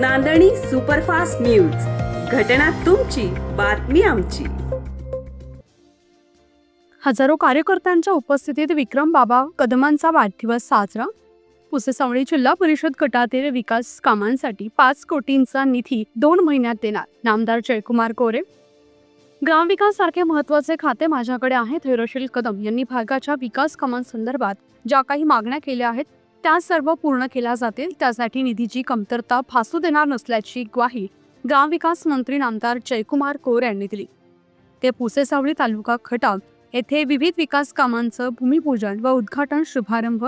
नांदणी superfast news. घटना तुमची बातमी आमची. हजारो कार्यकर्त्यांच्या उपस्थितीत विक्रम बाबा कदमांचा वाढदिवस साजरा. पुसेसावळी जिल्हा परिषद गटातील विकास कामांसाठी पाच कोटींचा निधी दोन महिन्यात देणार नामदार जयकुमार कोरे. ग्रामविकास सारखे महत्त्वाचे खाते माझ्याकडे आहे धैर्यशील कदम यांनी भागाच्या विकास कामांसंदर्भात ज्या काही मागण्या केल्या आहेत त्या सर्व पूर्ण केल्या जातील. त्यासाठी निधीची कमतरता फासू देणार नसल्याची ग्वाही ग्रामविकास मंत्री नामदार जयकुमार कोर यांनी दिली. ते पुसेसावळी तालुका खटाव येथे विविध विकास कामांचं भूमिपूजन व उद्घाटन शुभारंभ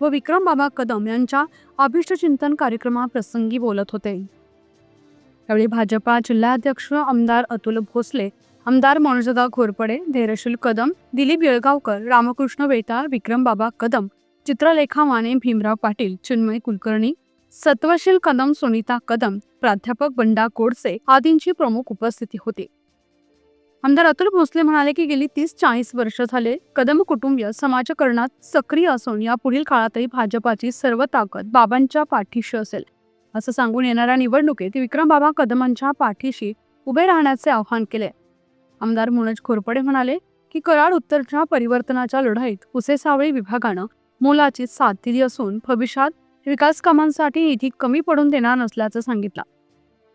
व विक्रम बाबा कदम यांच्या अभिष्टचिंतन कार्यक्रमाप्रसंगी बोलत होते. यावेळी भाजपा जिल्हाध्यक्ष आमदार अतुल भोसले आमदार मनोजदा घोरपडे धैर्यशील कदम दिलीप येळगावकर रामकृष्ण वेताळ विक्रम बाबा कदम चित्रलेखा माने भीमराव पाटील चिन्मय कुलकर्णी सत्वशील कदम सुनीता कदम प्राध्यापक बंडा कोडसे आदींची प्रमुख उपस्थिती होती. आमदार अतुल भोसले म्हणाले की गेली तीस चाळीस वर्ष झाले कदम कुटुंबीय समाजकारणात सक्रिय असून या पुढील काळातही भाजपाची सर्व ताकद बाबांच्या पाठीशी असेल. असं सांगून येणाऱ्या निवडणुकीत विक्रम बाबा कदमांच्या पाठीशी उभे राहण्याचे आवाहन केले. आमदार मनोज खोरपडे म्हणाले की कराड उत्तरच्या परिवर्तनाच्या लढाईत पुसेसावळी विभागानं मोलाची साथ दिली असून भविष्यात विकास कामांसाठी निधी कमी पडून देणार नसल्याचं सांगितलं.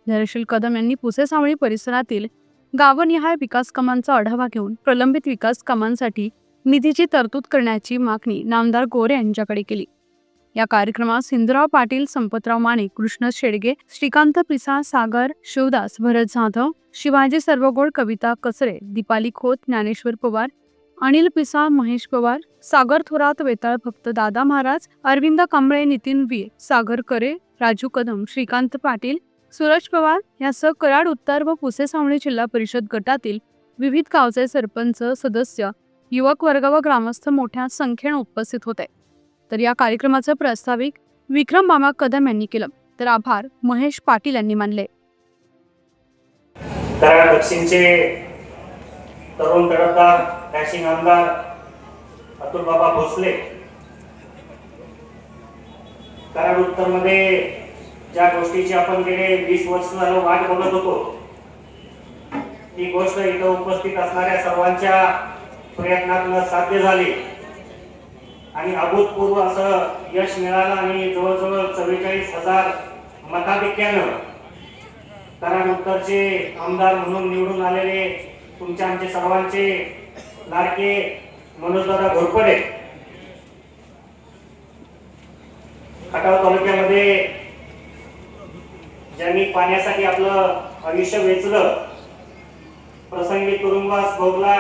धैर्यशील कदम यांनी पुसेसावळी परिसरातील गावनिहाय विकास कामांचा आढावा घेऊन प्रलंबित विकास कामांसाठी निधीची तरतूद करण्याची मागणी नामदार गोरे यांच्याकडे केली. या कार्यक्रमात सिंधुराव पाटील संपतराव माने कृष्ण शेडगे श्रीकांत पिसा सागर शिवदास भरत जाधव शिवाजी सर्वगोड कविता कचरे दीपाली खोत ज्ञानेश्वर पवार अनिल पिसा महेश पवार सागर थोरात वेताळ भक्त दादा महाराज अरविंद कांबळे नितीन वीर सागर करे राजू कदम श्रीकांत पाटील सूरज पवार यासह कराड उत्तर व पुसेसावणी जिल्हा परिषद गटातील विविध गावचे सरपंच सदस्य युवक वर्ग व ग्रामस्थ मोठ्या संख्येने उपस्थित होते. तर या कार्यक्रमाचं प्रास्ताविक विक्रम मामा कदम यांनी केलं. तर आभार महेश पाटील यांनी मानले. दक्षिणचे तरुण तडफदार डॅशिंग आमदार अतुल बाबा भोसले. कराड उत्तरमध्ये ज्या गोष्टीची आपण गेले वीस वर्ष झालं वाट बघत होतो ही गोष्ट इथं उपस्थित असणाऱ्या सर्वांच्या प्रयत्नातनं साध्य झाली. आणि अभूतपूर्व असं यश मिळालं आणि जवळजवळ चव्वेचाळीस हजार मताधिक्यानं कराड उत्तरचे आमदार म्हणून निवडून आलेले तुमच्या आमचे सर्वांचे लाडके मनोजदादा घोरपडे. खटाव तालुक्यामध्ये ज्यांनी पाण्यासाठी आपलं आयुष्य वेचलं प्रसंगी तुरुंगवास भोगला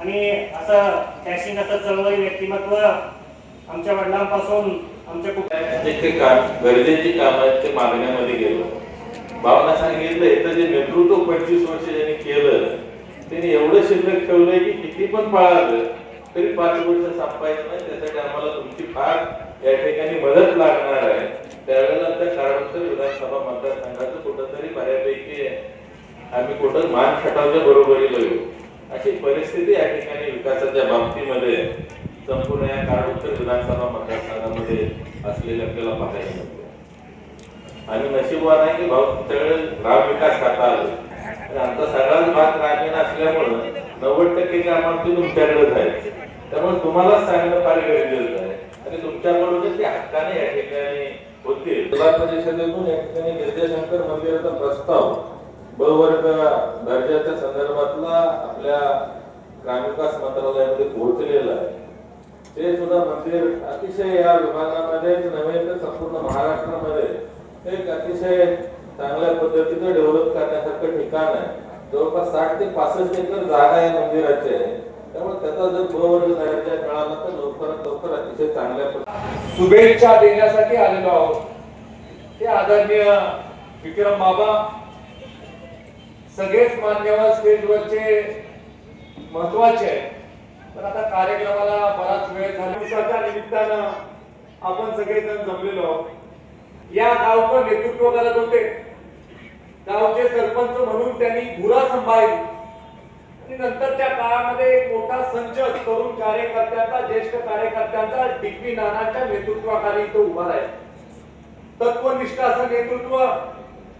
आणि असं डॅशिंग असं चळवळी व्यक्तिमत्व आमच्या वडिलांपासून आमच्या कुठे गरजेची काम आहेत ते मागण्यामध्ये गेलो. भावना सांगितलं तर जे नेतृत्व पंचवीस वर्ष ज्यांनी केलं त्यांनी एवढं शिल्लक ठेवलंय की किती पण पाळालं तरी पाच वर्ष संपायचं नाही त्यासाठी आम्हाला तुमची फार या ठिकाणी मदत लागणार आहे. त्यावेळेला त्या कारणोत्तर विधानसभा मतदारसंघाचं कुठंतरी बऱ्यापैकी आम्ही कुठं मान खटावच्या बरोबरीला येऊ अशी परिस्थिती या ठिकाणी विकासाच्या बाबतीमध्ये संपूर्ण या कारणोत्तर विधानसभा मतदारसंघामध्ये असलेले आपल्याला पाहायला मिळते. आणि नशीबवान आहे की भाऊ त्यावेळेस ग्राम विकास खाता आलो. आणि आमचा सगळाच भाग ग्रामीण असल्यामुळं नव्वद टक्के काम तुमच्याकडेच आहे त्यामुळे तुम्हालाच सांगणं फार गरजेचं आहे. आणि तुमच्याकडूनच ते हक्काने या ठिकाणी होते जिल्हा परिषदेतून या ठिकाणी गिरजाशंकर मंदिराचा प्रस्ताव ब वर्ग दर्जाच्या संदर्भातला आपल्या ग्रामविकास मंत्रालयामध्ये पोहोचलेला आहे. ते सुद्धा मंदिर अतिशय या विभागामध्येच नव्हे तर संपूर्ण महाराष्ट्रामध्ये एक अतिशय चांगल्या पद्धतीनं डेव्हलप करण्यासारखं ठिकाण आहे. जवळपास साठ ते पासष्ट एकर जागा या मंदिराची आहे. त्यामुळे त्याचा जर गृहवर्ग झाल्याच्या दर्जा तर लवकरात लवकर अतिशय चांगल्या पद्धतीने शुभेच्छा देण्यासाठी आलेलो आहोत. ते आदरणीय विक्रम बाबा सगळेच मान्यवर स्टेजवरचे महत्त्वाचे आहे पण आता कार्यक्रमाला बराच वेळ झाला. दिवसाच्या निमित्तानं आपण सगळेजण जमलेलो आहोत. या गावचं नेतृत्व करत होते. गावचे सरपंच म्हणून त्यांनी धुरा सांभाळली. आणि नंतरच्या काळामध्ये एक मोठा संच तरुण कार्यकर्त्यांचा ज्येष्ठ कार्यकर्त्यांचा डिग्री नानाच्या नेतृत्वाखाली तो उभा राहील. तत्वनिष्ठ असं नेतृत्व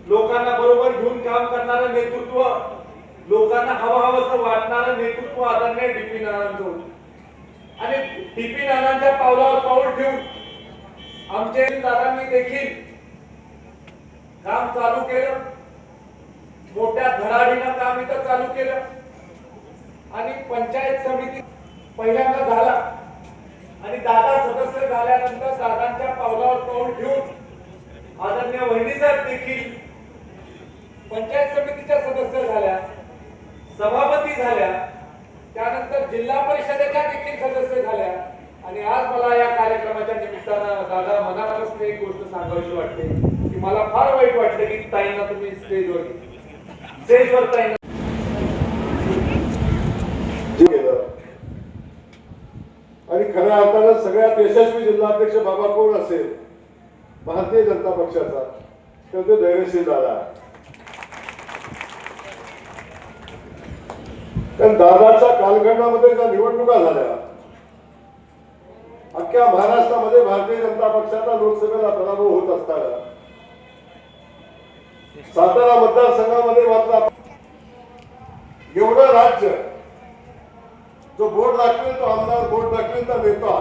लोकांना बरोबर घेऊन काम करणारं नेतृत्व लोकांना हवं हवंसं वाटणारं नेतृत्व आदरणीय डीपी नानांचं होतं. आणि डीपी नानांच्या पावलावर पाऊल ठेवून आमचे दादांनी देखील काम चालू केलं. मोठ्या धडाडीनं काम इथं चालू केलं. आणि पंचायत समिती पहिल्यांदा झाला. आणि दादा सदस्य झाल्यानंतर दादांच्या पावलावर पाऊल ठेवून आदरणीय वहिनी साहेब देखील पंचायत समितीच्या सदस्य झाल्या सभापती झाल्या त्यानंतर जिल्हा परिषदेच्या देखील सदस्य झाल्या. आणि आज मला या कार्यक्रमाच्या दादा मनापासून एक गोष्ट सांगावीशी वाटते की मला फार वाईट वाटलं की ताईंना तुम्ही स्टेजवर स्टेजवर ताईंना आणि खऱ्या अर्थानं सगळ्यात यशस्वी जिल्हाध्यक्ष बाबा कोण असेल भारतीय जनता पक्षाचा तर तो धैर्यशील दादा कारण दादाच्या कालखंडामध्ये ज्या निवडणुका झाल्या अख्ख्या महाराष्ट्रामध्ये भारतीय जनता पक्षाचा लोकसभेला पराभव होत असताना सातारा मतदारसंघामध्ये मात्र एवढं राज्य जो बोर्ड दाखवेल तो आमदार बोर्ड दाखवेल तर नेता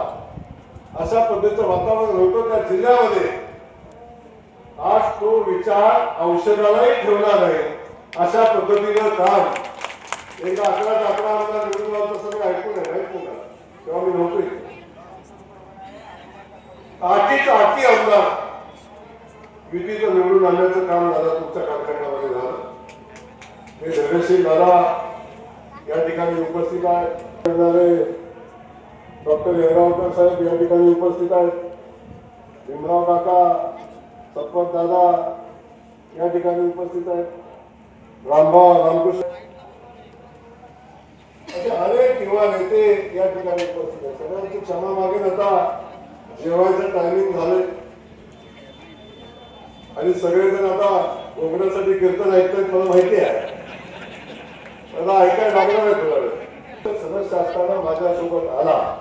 अशा पद्धतीचं वातावरण होतं त्या जिल्ह्यामध्ये. आज तो विचार औषधालाही ठेवला नाही अशा पद्धतीनं काम एक अकरा ते अकरा आमदार निवडून आलं तसं मी ऐकून आहे ऐकून तेव्हा मी नव्हतो इथे. आठीच आमदार. युतीचं निवडून आणण्याचं काम झालं तुमच्या कारखान्यामध्ये झालं. हे धैर्यशील दादा या ठिकाणी उपस्थित आहेत. डॉक्टर येरावकर साहेब या ठिकाणी उपस्थित आहेत. भीमराव काका सत्पत दादा या ठिकाणी उपस्थित आहेत. रामभाव रामकृष्ण. असे अनेक युवा नेते या ठिकाणी उपस्थित आहेत. सगळ्यांची क्षमा मागे जाता जेवायचं टायमिंग झालंय. आणि सगळेजण आता कोकणासाठी कीर्तन ऐकतात मला माहिती आहे. मला ऐकायला लागणार आहे थोडा सदस्य असताना माझ्यासोबत आला.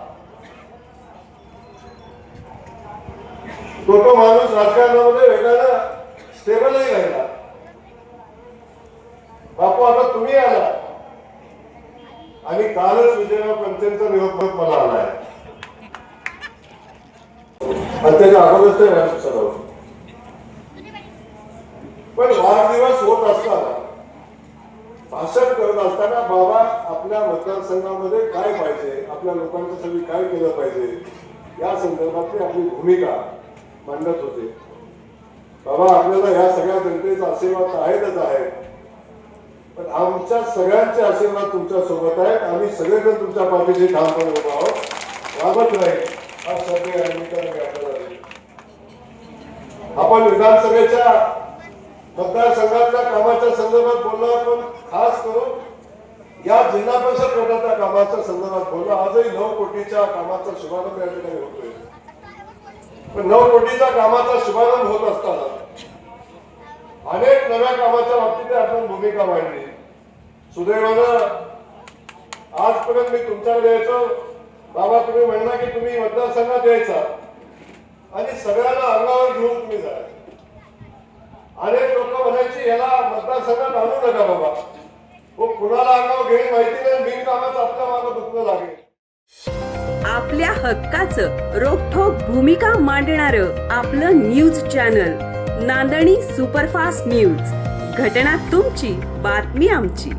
तो तो माणूस राजकारणामध्ये वेगळा स्टेबलही राहिला. बापू आता तुम्ही आला. आणि कालच विजयराव पंचांचा निरोप मला आलाय. आणि त्याच्या तर ते व्यायाम पण वाढदिवस होत असताना भाषण करत असताना बाबा आपल्या मतदारसंघामध्ये काय पाहिजे? आपल्या लोकांच्यासाठी काय केलं पाहिजे? या संदर्भातली आपली भूमिका मांडत होते. बाबा आपल्याला या सगळ्या जनतेचा आशीर्वाद तर आहेतच आहे. पण आमच्या सगळ्यांचे आशीर्वाद तुमच्यासोबत आहेत. आम्ही सगळेजण तुमच्या पाठीशी ठामपणे उभा आहोत. राबत नाही. हा शब्द या निमित्ताने मी आपल्याला देतो. आपण विधानसभेच्या मतदारसंघातल्या कामाच्या संदर्भात बोललो आपण. खास करून या जिल्हा परिषद गटाच्या कामाच्या संदर्भात बोललो. आजही नऊ कोटीच्या कामाचा शुभारंभ या ठिकाणी होतोय. पण नऊ कोटीच्या कामाचा शुभारंभ होत असताना अनेक नव्या कामाच्या बाबतीत आपण भूमिका मांडली. सुदैवानं आजपर्यंत मी तुमच्याकडे यायचो. बाबा तुम्ही म्हणला की तुम्ही मतदारसंघात यायचा. आणि सगळ्यांना अंगावर घेऊन तुम्ही जा. अनेक लोक म्हणायची याला मतदारसंघात आणू नका बाबा. हो कुणाला अंगावर घेईल माहिती नाही बिनकामाचं आपल्या मागं दुखणं लागेल. आपल्या हक्काचं रोखोक भूमिका मांडणारं आपलं न्यूज चॅनल नांदणी सुपरफास्ट न्यूज. घटना तुमची बातमी आमची.